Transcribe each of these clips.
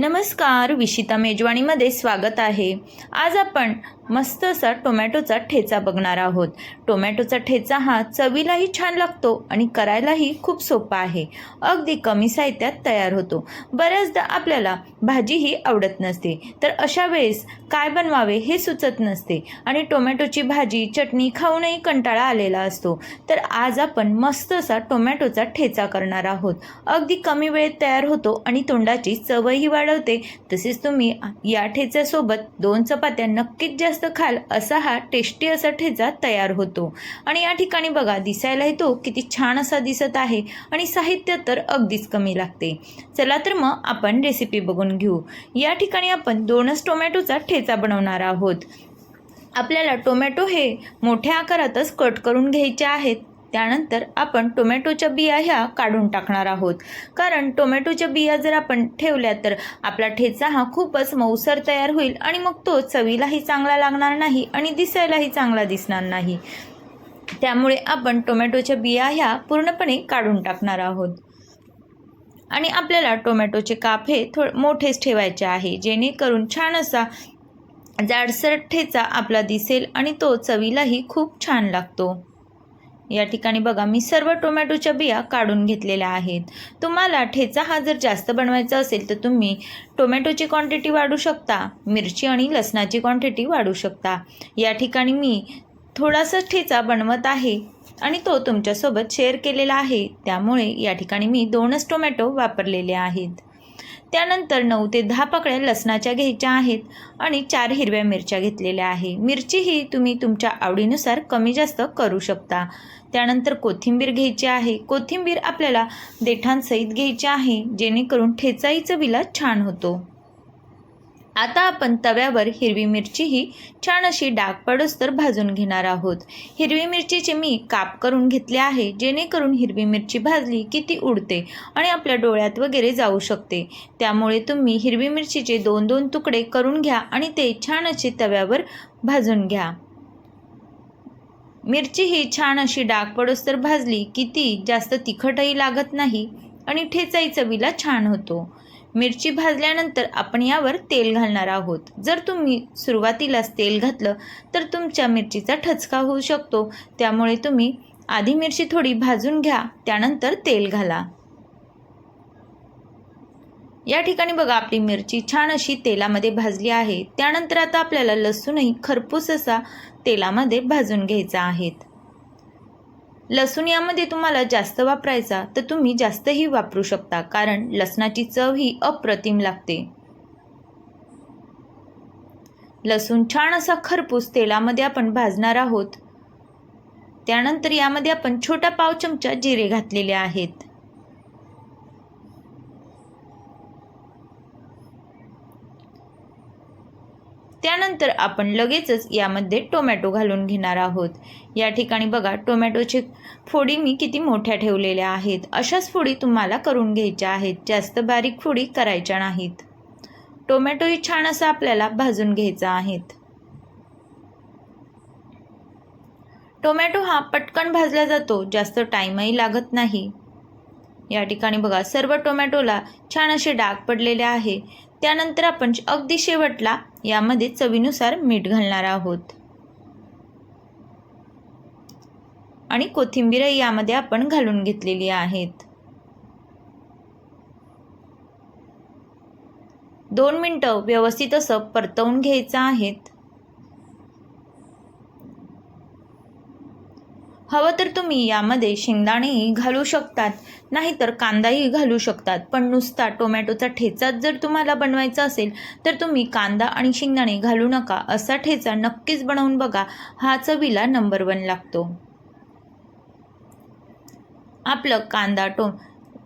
नमस्कार विशिता मेजवानीमध्ये स्वागत आहे. आज आपण मस्त असा टोमॅटोचा ठेचा बघणार आहोत. टोमॅटोचा ठेचा हा चवीलाही छान लागतो आणि करायलाही खूप सोपा आहे. अगदी कमी साहित्यात तयार होतो. बऱ्याचदा आपल्याला भाजीही आवडत नसते. तर अशा वेळेस काय बनवावे हे सुचत नसते आणि टोमॅटोची भाजी चटणी खाऊनही कंटाळा आलेला असतो. तर आज आपण मस्त असा टोमॅटोचा ठेचा करणार आहोत. अगदी कमी वेळेत तयार होतो आणि तोंडाची चवही वाढवते. तसेच तुम्ही या ठेच्यासोबत दोन चपात्या नक्कीच जास्त खाल असा हा टेस्टी असा ठेचा तयार होतो. आणि या ठिकाणी बघा दिसायलाही तो किती छान असा दिसत आहे आणि साहित्य तर अगदीच कमी लागते. चला तर मग आपण रेसिपी बघून घेऊ. या ठिकाणी आपण दोनच टोमॅटोचा ठेचा बनवणार आहोत. आपल्याला टोमॅटो हे मोठ्या आकारातच कट करून घ्यायचे आहेत. त्यानंतर आपण टोमॅटोच्या बिया ह्या काढून टाकणार आहोत. कारण टोमॅटोच्या बिया जर आपण ठेवल्या तर आपला ठेचा हा खूपच मऊसर तयार होईल आणि मग तो चवीलाही चांगला लागणार नाही आणि दिसायलाही चांगला दिसणार नाही. त्यामुळे आपण टोमॅटोच्या बिया ह्या पूर्णपणे काढून टाकणार आहोत. आणि आपल्याला टोमॅटोचे काप हे थोडे मोठेच ठेवायचे आहे जेणेकरून छान असा जाडसर ठेचा आपला दिसेल आणि तो चवीलाही खूप छान लागतो. या ठिकाणी बघा मी सर्व टोमॅटोच्या बिया काढून घेतलेल्या आहेत. तुम्हाला ठेचा हा जर जास्त बनवायचा असेल तर तुम्ही टोमॅटोची क्वांटिटी वाढू शकता मिरची आणि लसणाची क्वांटिटी वाढू शकता. या ठिकाणी मी थोडासा ठेचा बनवत आहे आणि तो तुमच्यासोबत शेअर केलेला आहे. त्यामुळे या ठिकाणी मी दोनच टोमॅटो वापरलेले आहेत. त्यानंतर नऊ ते दहा पाकळ्या लसणाच्या घ्यायच्या आहेत आणि चार हिरव्या मिरच्या घेतलेल्या आहे. मिरची ही तुम्ही तुमच्या आवडीनुसार कमी जास्त करू शकता. त्यानंतर कोथिंबीर घ्यायची आहे. कोथिंबीर आपल्याला देठांसहित घ्यायची आहे जेणेकरून ठेचाई चवीला छान होतो. आता आपण तव्यावर हिरवी मिरची ही छान अशी डाग पडोस्तर भाजून घेणार आहोत. हिरवी मिरचीचे मी काप करून घेतले आहे जेणेकरून हिरवी मिरची भाजली की ती उडते आणि आपल्या डोळ्यात वगैरे जाऊ शकते. त्यामुळे तुम्ही हिरवी मिरचीचे दोन दोन तुकडे करून घ्या आणि ते छान असे तव्यावर भाजून घ्या. मिरची ही छान अशी डाग पडोस्तर भाजली की ती जास्त तिखटही लागत नाही आणि ठेचाई चवीला छान होतो. मिरची भाजल्यानंतर आपण यावर तेल घालणार आहोत. जर तुम्ही सुरुवातीलाच तेल घातलं तर तुमच्या मिरचीचा ठचका होऊ शकतो. त्यामुळे तुम्ही आधी मिरची थोडी भाजून घ्या त्यानंतर तेल घाला. या ठिकाणी बघा आपली मिरची छान अशी तेलामध्ये भाजली आहे. त्यानंतर आता आपल्याला लसूणही खरपूस असा तेलामध्ये भाजून घ्यायचा आहेत लसूण यामध्ये तुम्हाला जास्त वापरायचा तर तुम्ही जास्तही वापरू शकता कारण लसणाची चव ही अप्रतिम लागते. लसूण छान असा खरपूस तेलामध्ये आपण भाजणार आहोत. त्यानंतर यामध्ये आपण छोटा पाव चमचा जिरे घातलेले आहेत. त्यानंतर आपण लगेचच यामध्ये टोमॅटो घालून घेणार आहोत. या ठिकाणी बघा टोमॅटोची फोडी मी किती मोठ्या ठेवलेल्या आहेत. अशाच फोडी तुम्हाला करून घ्यायच्या आहेत. जास्त बारीक फोडी करायच्या नाहीत. टोमॅटोही छान असा आपल्याला भाजून घ्यायचा आहेत. टोमॅटो हा पटकन भाजला जातो. जास्त टाईमही लागत नाही. या ठिकाणी बघा सर्व टोमॅटोला छान असे डाग पडलेले आहे. त्यानंतर आपण अगदी शेवटला यामध्ये चवीनुसार मीठ घालणार आहोत. आणि कोथिंबीरही यामध्ये आपण घालून घेतलेली आहेत. दोन मिनटं व्यवस्थित असं परतवून घ्यायचं आहेत. हवं तर तुम्ही यामध्ये शेंगदाणेही घालू शकतात नाहीतर कांदाही घालू शकतात. पण नुसता टोमॅटोचा ठेचाच जर तुम्हाला बनवायचा असेल तर तुम्ही कांदा आणि शेंगदाणे घालू नका. असा ठेचा नक्कीच बनवून बघा. हा चवीला नंबर वन लागतो. आपलं कांदा टो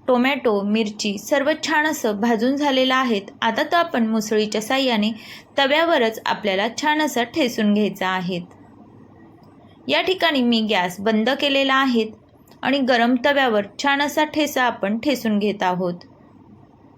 टोमॅटो मिरची सर्व छान असं भाजून झालेलं आहेत. आता तर आपण मुसळीच्या साह्याने तव्यावरच आपल्याला छान असं ठेसून घ्यायचं आहेत या ठिकाणी मी गॅस बंद केलेला आहे आणि गरम तव्यावर छान असा ठेसा आपण ठेसून घेत आहोत.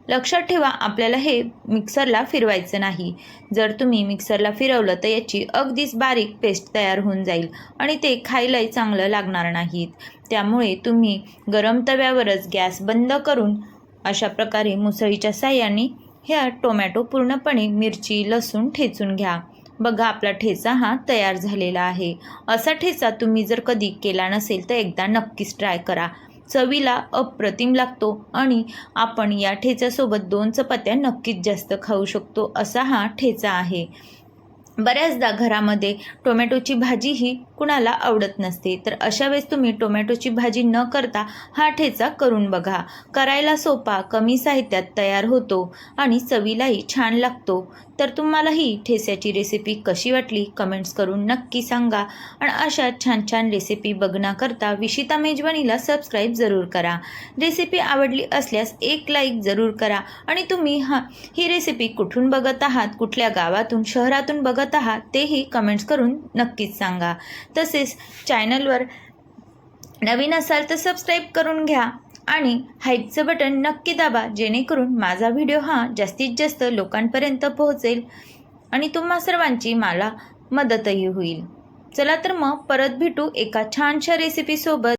लक्षात ठेवा आपल्याला हे मिक्सरला फिरवायचं नाही. जर तुम्ही मिक्सरला फिरवलं तर याची अगदीच बारीक पेस्ट तयार होऊन जाईल आणि ते खायलाही चांगलं लागणार नाहीत. त्यामुळे तुम्ही गरम तव्यावरच गॅस बंद करून अशा प्रकारे मुसळीच्या साह्याने ह्या टोमॅटो पूर्णपणे मिरची लसूण ठेचून घ्या. बघा आपला ठेचा हा तयार झालेला आहे. असा ठेचा तुम्ही जर कधी केला नसेल तर एकदा नक्कीच ट्राय करा. चवीला अप्रतिम लागतो आणि आपण या ठेच्यासोबत दोन चपात्या नक्कीच जास्त खाऊ शकतो असा हा ठेचा आहे. बऱ्याचदा घरामध्ये टोमॅटोची भाजी ही कुणाला आवडत नसते तर अशा वेळेस तुम्ही टोमॅटोची भाजी न करता हा ठेचा करून बघा. करायला सोपा कमी साहित्यात तयार होतो आणि चवीलाही छान लागतो. तर तुम्हाला ही रेसिपी कशी वाटली? कमेंट्स करून नक्की सांगा. आणि अशा छान छान रेसिपी बघण्याकरता विशिता मेजवानीला सबस्क्राईब जरूर करा. रेसिपी आवडली असल्यास एक लाईक जरूर करा. आणि तुम्ही हा ही रेसिपी कुठून बघत आहात? कुठल्या गावातून शहरातून बघत आहात? तेही कमेंट्स करून नक्कीच सांगा. तसेच चॅनलवर नवीन असाल तर सबस्क्राईब करून घ्या. आणि हाईपचं बटन नक्की दाबा जेणेकरून माझा व्हिडिओ हा जास्तीत जास्त लोकांपर्यंत पोहोचेल आणि तुम्हा सर्वांची मला मदतही होईल. चला तर मग परत भेटू एका छानशा रेसिपीसोबत